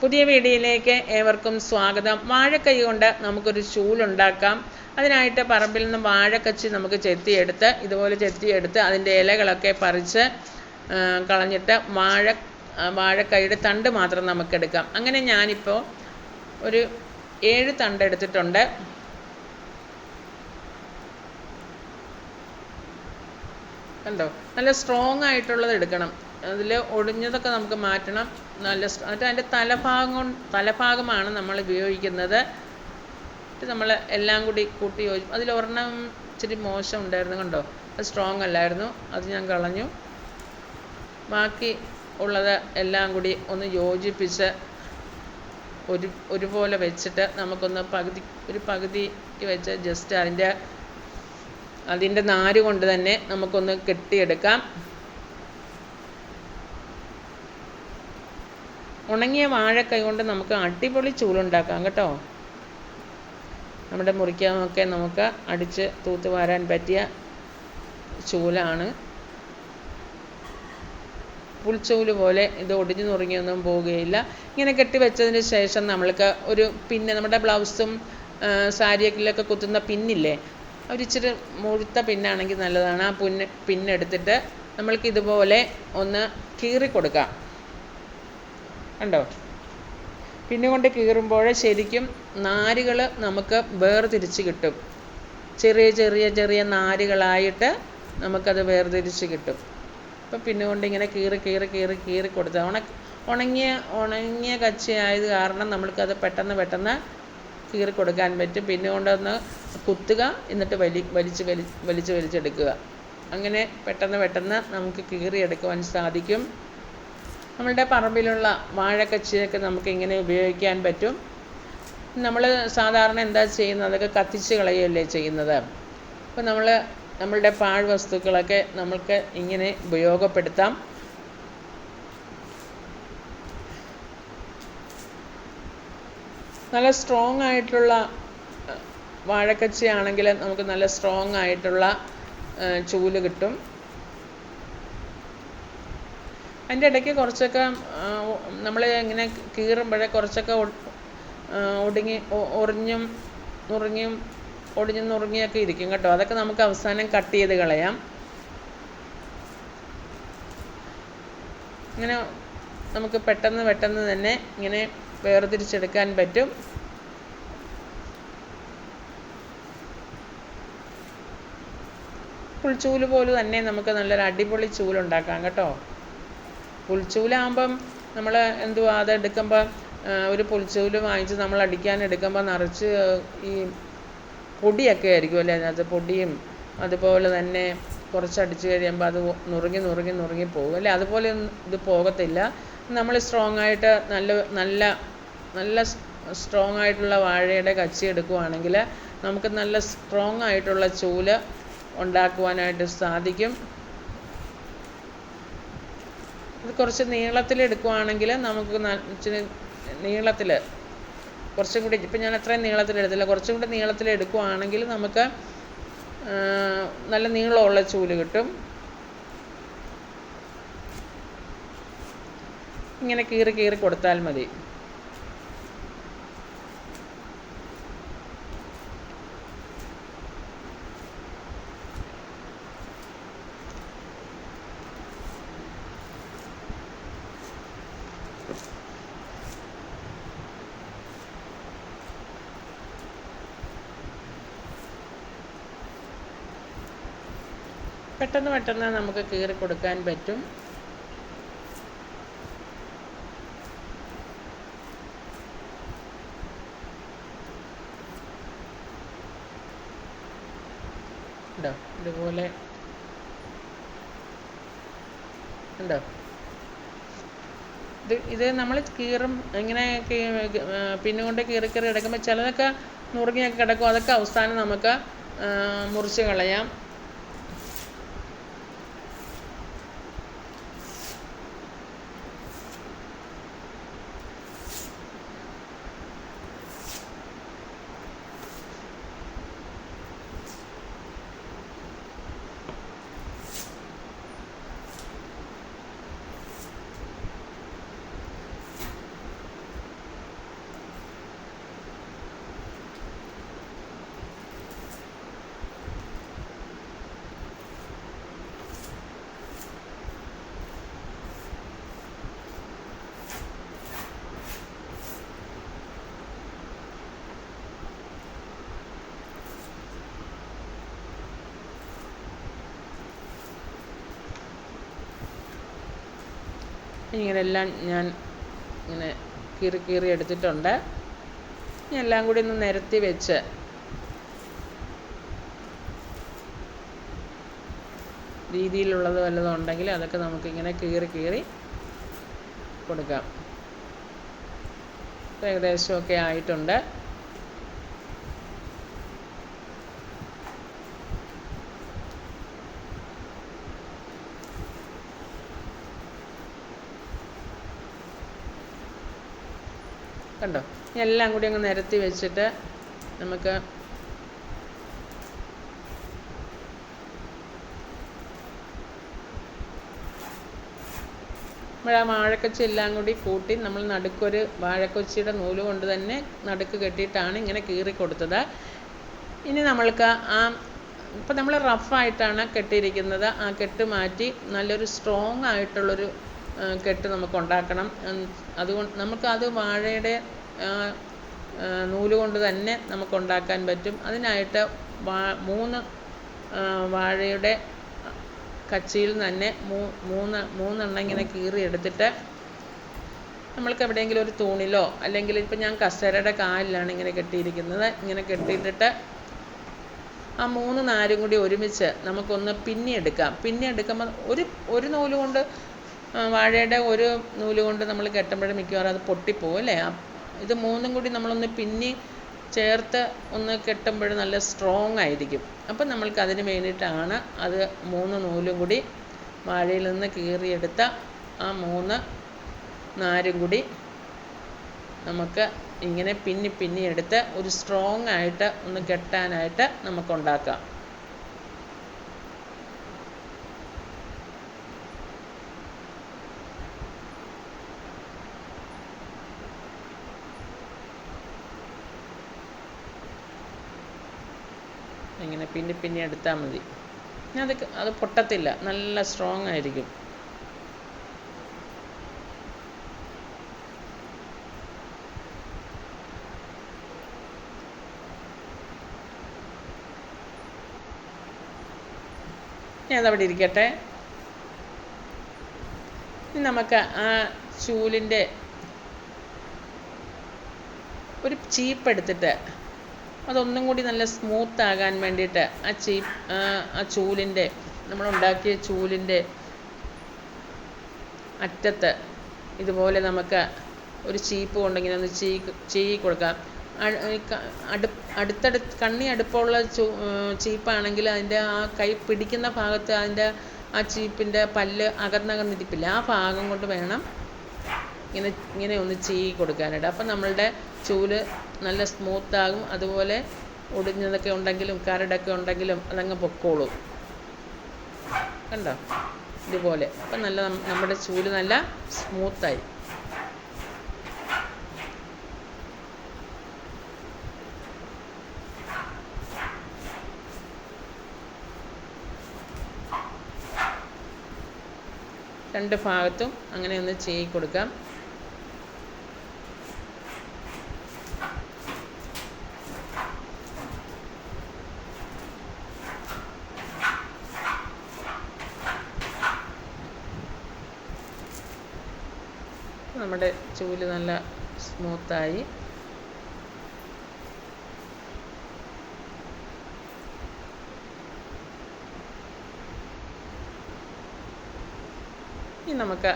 പുതിയ വീഡിയോയിലേക്ക് ഏവർക്കും സ്വാഗതം. വാഴക്കൈ കൊണ്ട് നമുക്കൊരു ചൂലുണ്ടാക്കാം. അതിനായിട്ട് പറമ്പിൽ നിന്ന് വാഴക്കച്ചി നമുക്ക് ചെത്തിയെടുത്ത് ഇതുപോലെ ചെത്തിയെടുത്ത് അതിന്റെ ഇലകളൊക്കെ പറിച്ച് കളഞ്ഞിട്ട് വാഴ വാഴക്കൈയുടെ തണ്ട് മാത്രം നമുക്കെടുക്കാം. അങ്ങനെ ഞാനിപ്പോൾ ഒരു ഏഴ് തണ്ട് എടുത്തിട്ടുണ്ട്. കണ്ടോ? നല്ല സ്ട്രോങ് ആയിട്ടുള്ളത് എടുക്കണം. അതിൽ ഒടിഞ്ഞതൊക്കെ നമുക്ക് മാറ്റണം. നല്ല എന്നിട്ട് അതിന്റെ തലഭാഗം തലഭാഗമാണ് നമ്മൾ ഉപയോഗിക്കുന്നത്. എന്നിട്ട് നമ്മൾ എല്ലാം കൂടി കൂട്ടി യോജി അതിലൊരെണ്ണം ഇച്ചിരി മോശം ഉണ്ടായിരുന്നു കണ്ടോ? അത് സ്ട്രോങ് അല്ലായിരുന്നു. അത് ഞാൻ കളഞ്ഞു. ബാക്കി ഉള്ളത് എല്ലാം കൂടി ഒന്ന് യോജിപ്പിച്ച് ഒരു ഒരുപോലെ വെച്ചിട്ട് നമുക്കൊന്ന് പകുതി ഒരു പകുതിക്ക് വെച്ച് ജസ്റ്റ് അതിന്റെ അതിന്റെ നാര് കൊണ്ട് തന്നെ നമുക്കൊന്ന് കെട്ടിയെടുക്കാം. ഉണങ്ങിയ വാഴക്കൈ കൊണ്ട് നമുക്ക് അടിപൊളി ചൂലുണ്ടാക്കാം കേട്ടോ. നമ്മുടെ മുറിക്കാമൊക്കെ നമുക്ക് അടിച്ച് തൂത്ത് വാരാൻ പറ്റിയ ചൂലാണ്. പുൽച്ചൂൽ പോലെ ഇത് ഒടിഞ്ഞു നുറുങ്ങിയൊന്നും പോവുകയില്ല. ഇങ്ങനെ കെട്ടി വെച്ചതിന് ശേഷം നമ്മൾക്ക് ഒരു പിന്നെ നമ്മുടെ ബ്ലൗസും സാരിയൊക്കെ കുത്തുന്ന പിന്നില്ലേ? ഒരിച്ചിരി മുഴുത്ത പിന്നാണെങ്കിൽ നല്ലതാണ്. ആ പുന്ന് പിന്നെടുത്തിട്ട് നമ്മൾക്ക് ഇതുപോലെ ഒന്ന് കീറി കൊടുക്കാം കണ്ടോ? പിന്നെ കൊണ്ട് കീറുമ്പോൾ ശരിക്കും നാരുകൾ നമുക്ക് വേർതിരിച്ച് കിട്ടും. ചെറിയ ചെറിയ ചെറിയ നാരുകളായിട്ട് നമുക്കത് വേർതിരിച്ച് കിട്ടും. അപ്പോൾ പിന്നെ കൊണ്ട് ഇങ്ങനെ കീറി കീറി കീറി കീറി കൊടുത്താൽ ഉണ ഉണങ്ങിയ ഉണങ്ങിയ കച്ചയായത് കാരണം നമ്മൾക്കത് പെട്ടെന്ന് പെട്ടെന്ന് കീറി കൊടുക്കാൻ പറ്റും. പിന്നെ കൊണ്ടൊന്ന് കുത്തുക എന്നിട്ട് വലി വലിച്ച് വലി വലിച്ച് വലിച്ചെടുക്കുക. അങ്ങനെ പെട്ടെന്ന് പെട്ടെന്ന് നമുക്ക് കീറിയെടുക്കുവാൻ സാധിക്കും. നമ്മളുടെ പറമ്പിലുള്ള വാഴക്കച്ചിയൊക്കെ നമുക്ക് ഇങ്ങനെ ഉപയോഗിക്കാൻ പറ്റും. നമ്മൾ സാധാരണ എന്താ ചെയ്യുന്നത്? അതൊക്കെ കത്തിച്ച് കളയുകയല്ലേ ചെയ്യുന്നത്. അപ്പോൾ നമ്മൾ നമ്മളുടെ പാഴ് വസ്തുക്കളൊക്കെ നമുക്ക് ഇങ്ങനെ ഉപയോഗപ്പെടുത്താം. നല്ല സ്ട്രോങ് ആയിട്ടുള്ള വാഴക്കച്ചി ആണെങ്കിൽ നമുക്ക് നല്ല സ്ട്രോങ് ആയിട്ടുള്ള ചൂൽ കിട്ടും. അതിന്റെ ഇടയ്ക്ക് കുറച്ചൊക്കെ നമ്മൾ ഇങ്ങനെ കീറുമ്പോഴേ കുറച്ചൊക്കെ ഒടുങ്ങി ഒറിഞ്ഞും നുറുങ്ങിയും ഒടിഞ്ഞും നുറുങ്ങിയൊക്കെ ഇരിക്കും കേട്ടോ. അതൊക്കെ നമുക്ക് അവസാനം കട്ട് ചെയ്ത് കളയാം. ഇങ്ങനെ നമുക്ക് പെട്ടെന്ന് പെട്ടെന്ന് തന്നെ ഇങ്ങനെ വേർതിരിച്ചെടുക്കാൻ പറ്റും. പുൽച്ചൂൽ പോലെ തന്നെ നമുക്ക് നല്ലൊരു അടിപൊളി ചൂലുണ്ടാക്കാം കേട്ടോ. പുൽച്ചൂലാകുമ്പം നമ്മൾ എന്തുവാ അത് എടുക്കുമ്പോൾ ഒരു പുൽച്ചൂൽ വാങ്ങിച്ച് നമ്മൾ അടിക്കാൻ എടുക്കുമ്പോൾ നിറച്ച് ഈ പൊടിയൊക്കെ ആയിരിക്കും അല്ലേ അതിനകത്ത് പൊടിയും അതുപോലെ തന്നെ കുറച്ച് അടിച്ച് കഴിയുമ്പോൾ അത് നുറുങ്ങി നുറുങ്ങി നുറുങ്ങി പോകും അല്ലേ? അതുപോലെ ഇത് പോകത്തില്ല. നമ്മൾ സ്ട്രോങ് ആയിട്ട് നല്ല നല്ല നല്ല സ്ട്രോങ് ആയിട്ടുള്ള വാഴയുടെ കച്ചി എടുക്കുവാണെങ്കിൽ നമുക്ക് നല്ല സ്ട്രോങ് ആയിട്ടുള്ള ചൂൽ ഉണ്ടാക്കുവാനായിട്ട് സാധിക്കും. ഇത് കുറച്ച് നീളത്തിൽ എടുക്കുവാണെങ്കിൽ നമുക്ക് ഇച്ചിരി നീളത്തിൽ കുറച്ചും കൂടി ഇപ്പം ഞാൻ അത്രയും നീളത്തിൽ എടുത്തില്ല. കുറച്ചും കൂടി നീളത്തിൽ എടുക്കുവാണെങ്കിൽ നമുക്ക് നല്ല നീളമുള്ള ചൂൽ കിട്ടും. ഇങ്ങനെ കീറി കീറി കൊടുത്താൽ മതി. പെട്ടെന്ന് പെട്ടെന്ന് നമുക്ക് കീറി കൊടുക്കാൻ പറ്റും. ഉണ്ടോ ഇതുപോലെ. ഉണ്ടോ ഇത് ഇത് നമ്മൾ കീറും ഇങ്ങനെ പിന്നുകൊണ്ട് കീറി കീറി എടുക്കുമ്പോൾ ചിലതൊക്കെ നുറുങ്ങിയൊക്കെ കിടക്കും. അതൊക്കെ അവസാനം നമുക്ക് മുറിച്ച് കളയാം. ഇങ്ങനെ എല്ലാം ഞാൻ ഇങ്ങനെ കീറി കീറി എടുത്തിട്ടുണ്ട്. എല്ലാം കൂടി ഒന്ന് നിരത്തി വെച്ച്. രീതിയിലുള്ളത് വല്ലതും ഉണ്ടെങ്കിൽ അതൊക്കെ നമുക്കിങ്ങനെ കീറി കീറി കൊടുക്കാം. ഏകദേശമൊക്കെ ആയിട്ടുണ്ട്. കണ്ടോ? ഇനി എല്ലാം കൂടി അങ്ങ് നിരത്തി വെച്ചിട്ട് നമുക്ക് നമ്മൾ ആ വാഴക്കൊച്ചി എല്ലാം കൂടി കൂട്ടി നമ്മൾ നടുക്കൊരു വാഴക്കൊച്ചിയുടെ നൂൽ കൊണ്ട് തന്നെ നടുക്ക് കെട്ടിയിട്ടാണ് ഇങ്ങനെ കീറി കൊടുത്തത്. ഇനി നമ്മൾക്ക് ആ ഇപ്പം നമ്മൾ റഫായിട്ടാണ് കെട്ടിയിരിക്കുന്നത്. ആ കെട്ട് മാറ്റി നല്ലൊരു സ്ട്രോങ് ആയിട്ടുള്ളൊരു കെട്ട് നമുക്ക് ഉണ്ടാക്കണം. അതുകൊണ്ട് നമുക്ക് അത് വാഴയുടെ നൂൽ കൊണ്ട് തന്നെ നമുക്ക് ഉണ്ടാക്കാൻ പറ്റും. അതിനായിട്ട് വാ മൂന്ന് വാഴയുടെ കച്ചിയിൽ തന്നെ മൂ മൂന്ന് മൂന്നെണ്ണം ഇങ്ങനെ കീറി എടുത്തിട്ട് നമ്മൾക്ക് എവിടെയെങ്കിലും ഒരു തൂണിലോ അല്ലെങ്കിൽ ഇപ്പം ഞാൻ കസേരയുടെ കാലിലാണ് ഇങ്ങനെ കെട്ടിയിരിക്കുന്നത്. ഇങ്ങനെ കെട്ടിയിട്ടിട്ട് ആ മൂന്ന് നാരും കൂടി ഒരുമിച്ച് നമുക്കൊന്ന് പിന്നിയെടുക്കാം പിന്നിയെടുക്കുമ്പോൾ ഒരു ഒരു നൂൽ കൊണ്ട് വാഴയുടെ ഒരു നൂൽ കൊണ്ട് നമ്മൾ കെട്ടുമ്പോഴും മിക്കവാറും അത് പൊട്ടിപ്പോവും അല്ലേ? ഇത് മൂന്നും കൂടി നമ്മളൊന്ന് പിന്നി ചേർത്ത് ഒന്ന് കെട്ടുമ്പോൾ നല്ല സ്ട്രോങ് ആയിരിക്കും. അപ്പം നമ്മൾക്ക് അതിന് വേണ്ടിയിട്ടാണ് അത് മൂന്ന് നൂലും കൂടി വാഴയിൽ നിന്ന് കീറിയെടുത്ത ആ മൂന്ന് നാരും കൂടി നമുക്ക് ഇങ്ങനെ പിന്നി പിന്നി എടുത്ത് ഒരു സ്ട്രോങ് ആയിട്ട് ഒന്ന് കെട്ടാനായിട്ട് നമുക്കുണ്ടാക്കാം ഇങ്ങനെ പിന്നി പിന്നി എടുത്താൽ മതി. അത് അത് പൊട്ടത്തില്ല. നല്ല സ്ട്രോങ് ആയിരിക്കും. ഞാൻ അതവിടെ ഇരിക്കട്ടെ. ഇനി നമുക്ക് ആ ചൂലിന്റെ ഒരു ചീപ്പ് എടുത്തിട്ട് അതൊന്നും കൂടി നല്ല സ്മൂത്ത് ആകാൻ വേണ്ടിയിട്ട് ആ ചീ ആ ചൂലിന്റെ നമ്മളുണ്ടാക്കിയ ചൂലിന്റെ അറ്റത്ത് ഇതുപോലെ നമുക്ക് ഒരു ചീപ്പ് കൊണ്ടെങ്കിൽ ഒന്ന് ചീ ചീകി കൊടുക്കാം. അടു അടുത്തടുത്ത് കണ്ണി അടുപ്പമുള്ള ചൂ ചീപ്പാണെങ്കിൽ അതിന്റെ ആ കൈ പിടിക്കുന്ന ഭാഗത്ത് അതിന്റെ ആ ചീപ്പിന്റെ പല്ല് അകന്നകന്നിരിപ്പില്ല. ആ ഭാഗം കൊണ്ട് വേണം ഇങ്ങനെ ഇങ്ങനെ ഒന്ന് ചീകി കൊടുക്കാനായിട്ട്. അപ്പം നമ്മളുടെ ചൂൽ നല്ല സ്മൂത്താകും അതുപോലെ ഒടിഞ്ഞതൊക്കെ ഉണ്ടെങ്കിലും കരടൊക്കെ ഉണ്ടെങ്കിലും അതങ്ങ് പൊക്കോളും. കണ്ടോ? ഇതുപോലെ. അപ്പം നല്ല നമ്മുടെ ചൂൽ നല്ല സ്മൂത്തായി രണ്ട് ഭാഗത്തും അങ്ങനെ ഒന്ന് ചെയ്യി കൊടുക്കാം. ചൂൽ നല്ല സ്മൂത്തായി. ഇനി നമുക്ക്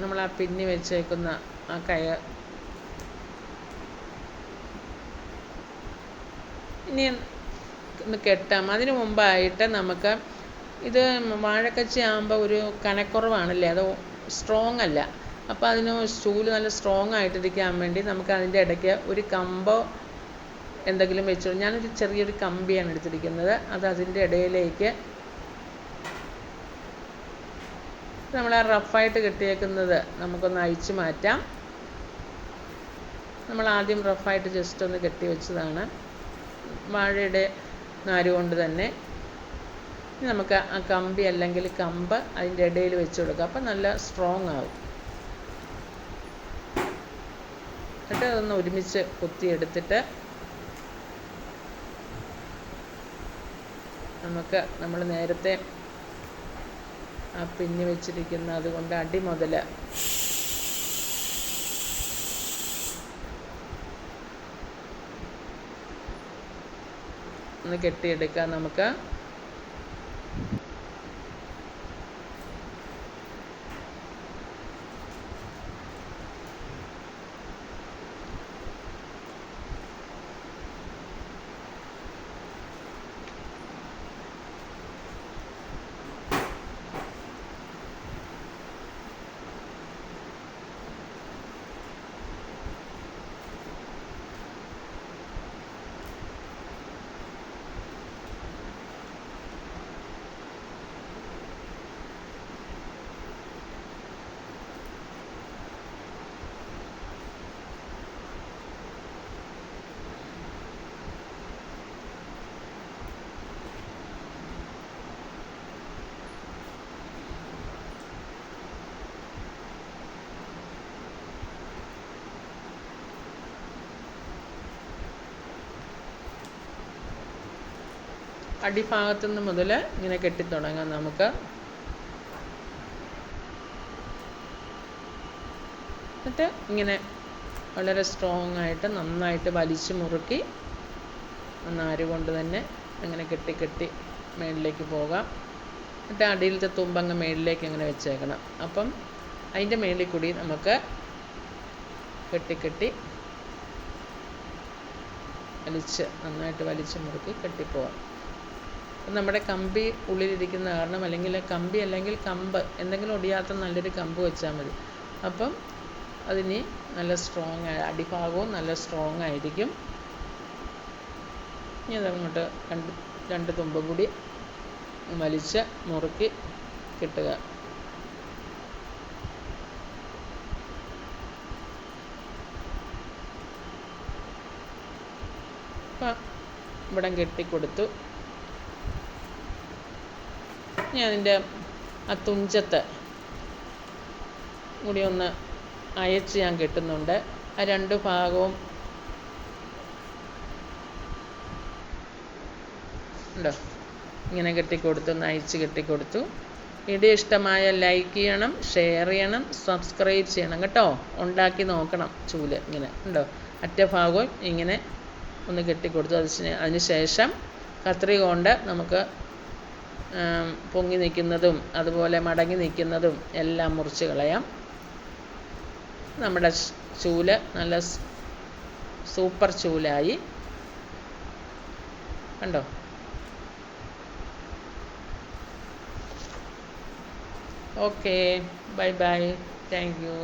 നമ്മൾ ആ പിന്നി വെച്ചേക്കുന്ന ആ കയർ ഇനി ഒന്ന് കെട്ടാം. അതിന് മുമ്പായിട്ട് നമുക്ക് ഇത് വാഴക്കച്ചി ആകുമ്പോൾ ഒരു കനക്കുറവാണല്ലേ? അത് സ്ട്രോങ് അല്ല. അപ്പോൾ അതിന് സ്റ്റൂൾ നല്ല സ്ട്രോങ് ആയിട്ടിരിക്കാൻ വേണ്ടി നമുക്ക് അതിന്റെ ഇടയ്ക്ക് ഒരു കമ്പോ എന്തെങ്കിലും വെച്ച്. ഞാനൊരു ചെറിയൊരു കമ്പിയാണ് എടുത്തിരിക്കുന്നത്. അത് അതിന്റെ ഇടയിലേക്ക് നമ്മൾ ആ റഫായിട്ട് കെട്ടിയേക്കുന്നത് നമുക്കൊന്ന് അഴിച്ചു മാറ്റാം. നമ്മൾ ആദ്യം റഫായിട്ട് ജസ്റ്റ് ഒന്ന് കെട്ടി വെച്ചതാണ്. വാഴയുടെ നാര് കൊണ്ട് തന്നെ നമുക്ക് ആ കമ്പി അല്ലെങ്കിൽ കമ്പ് അതിന്റെ ഇടയിൽ വെച്ച് കൊടുക്കാം. അപ്പം നല്ല സ്ട്രോങ് ആവും. എന്നിട്ട് അതൊന്ന് ഒരുമിച്ച് കുത്തിയെടുത്തിട്ട് നമുക്ക് നമ്മൾ നേരത്തെ ആ പിന്നി വെച്ചിരിക്കുന്ന അതുകൊണ്ട് അടി മുതൽ ഒന്ന് കെട്ടിയെടുക്കാം നമുക്ക്. അടിഭാഗത്തു നിന്ന് മുതൽ ഇങ്ങനെ കെട്ടിത്തുടങ്ങാം നമുക്ക്. എന്നിട്ട് ഇങ്ങനെ വളരെ സ്ട്രോങ് ആയിട്ട് നന്നായിട്ട് വലിച്ചു മുറുക്കി നാര് കൊണ്ട് തന്നെ അങ്ങനെ കെട്ടി കെട്ടി മേളിലേക്ക് പോകാം. എന്നിട്ട് അടിയിലത്തെ തുമ്പങ്ങ് മേളിലേക്ക് അങ്ങനെ വെച്ചേക്കണം. അപ്പം അതിന്റെ മേളിൽ കൂടി നമുക്ക് കെട്ടി കെട്ടി വലിച്ച് നന്നായിട്ട് വലിച്ചു മുറുക്കി കെട്ടിപ്പോവാം. നമ്മുടെ കമ്പി ഉള്ളിലിരിക്കുന്ന കാരണം അല്ലെങ്കിൽ കമ്പി അല്ലെങ്കിൽ കമ്പ് എന്തെങ്കിലും ഒടിയാത്ത നല്ലൊരു കമ്പ് വെച്ചാൽ മതി. അപ്പം അതിന് നല്ല സ്ട്രോങ് അടിഭാഗവും നല്ല സ്ട്രോങ് ആയിരിക്കും. ഇനി അതങ്ങോട്ട് രണ്ട് രണ്ട് തുമ്പ കൂടി വലിച്ച് മുറുക്കി കിട്ടുക. അപ്പം ഇവിടം കെട്ടിക്കൊടുത്തു. ഞാൻ അതിന്റെ ആ തുഞ്ചത്ത് കൂടി ഒന്ന് അയച്ച് ഞാൻ കെട്ടുന്നുണ്ട്. ആ രണ്ട് ഭാഗവും ഉണ്ടോ? ഇങ്ങനെ കെട്ടിക്കൊടുത്തു ഒന്ന് അയച്ച് കെട്ടിക്കൊടുത്തു. വീഡിയോ ഇഷ്ടമായ ലൈക്ക് ചെയ്യണം ഷെയർ ചെയ്യണം സബ്സ്ക്രൈബ് ചെയ്യണം കേട്ടോ. ഉണ്ടാക്കി നോക്കണം ചൂൽ ഇങ്ങനെ ഉണ്ടോ? അറ്റ ഭാഗവും ഇങ്ങനെ ഒന്ന് കെട്ടിക്കൊടുത്തു. അതിന് അതിന് ശേഷം കത്രിക കൊണ്ട് നമുക്ക് പൊങ്ങി നിൽക്കുന്നതും അതുപോലെ മടങ്ങി നിൽക്കുന്നതും എല്ലാം മുറിച്ച് കളയാം. നമ്മുടെ ചൂൽ നല്ല സൂപ്പർ ചൂലായി. കണ്ടോ? Okay bye bye. Thank you.